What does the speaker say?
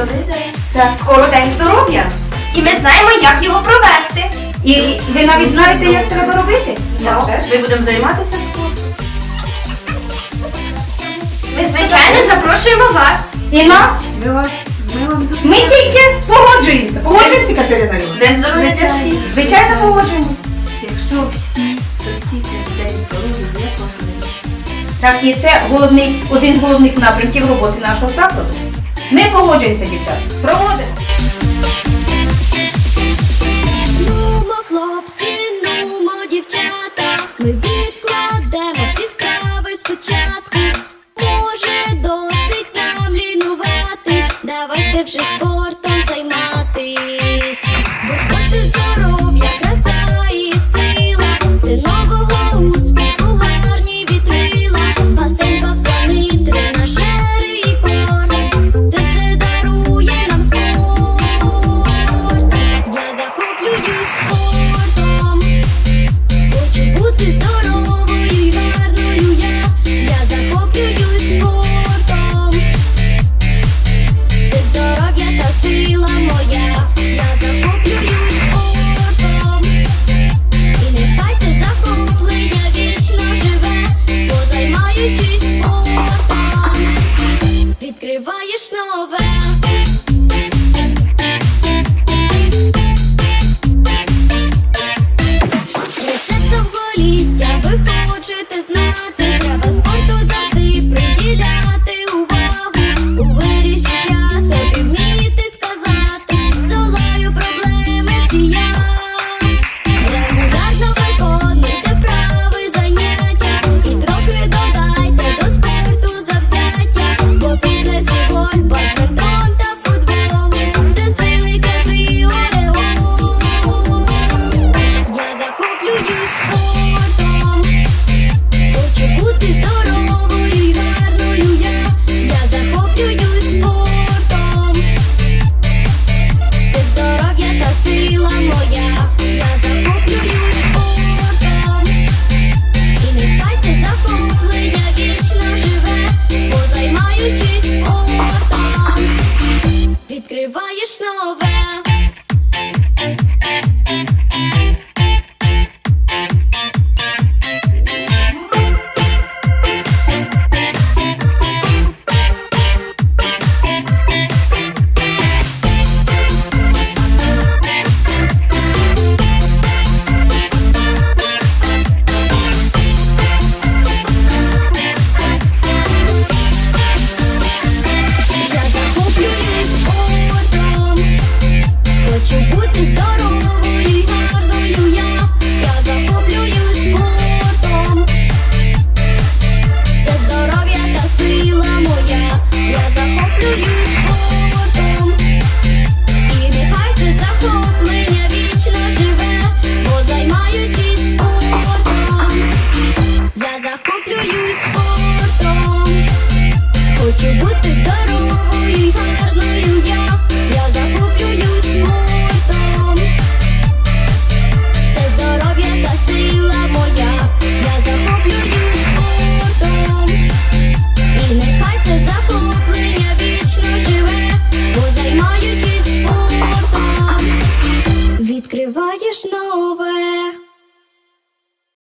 Добрий. Так. Скоро день здоров'я. І ми знаємо, як його провести. І ви навіть знаєте, як треба робити? Ну, ми будемо займатися спортом. Ми, звичайно, запрошуємо вас. І нас. Ми вас. Ми тільки погоджуємося. Погоджуємося, Катерина Рівна? День здоров'я для всіх. Звичайно, погоджуємось. Якщо всі, то всі теж день здоров'я для кожного. Так, і це головний, один з головних напрямків роботи нашого закладу. Ми погоджуємося, дівчат. Проводимо. Нумо, хлопці, нумо, дівчата. Ми відкладемо всі справи спочатку. Може, досить нам лінуватись. Давайте вже спорт. знаєш нове.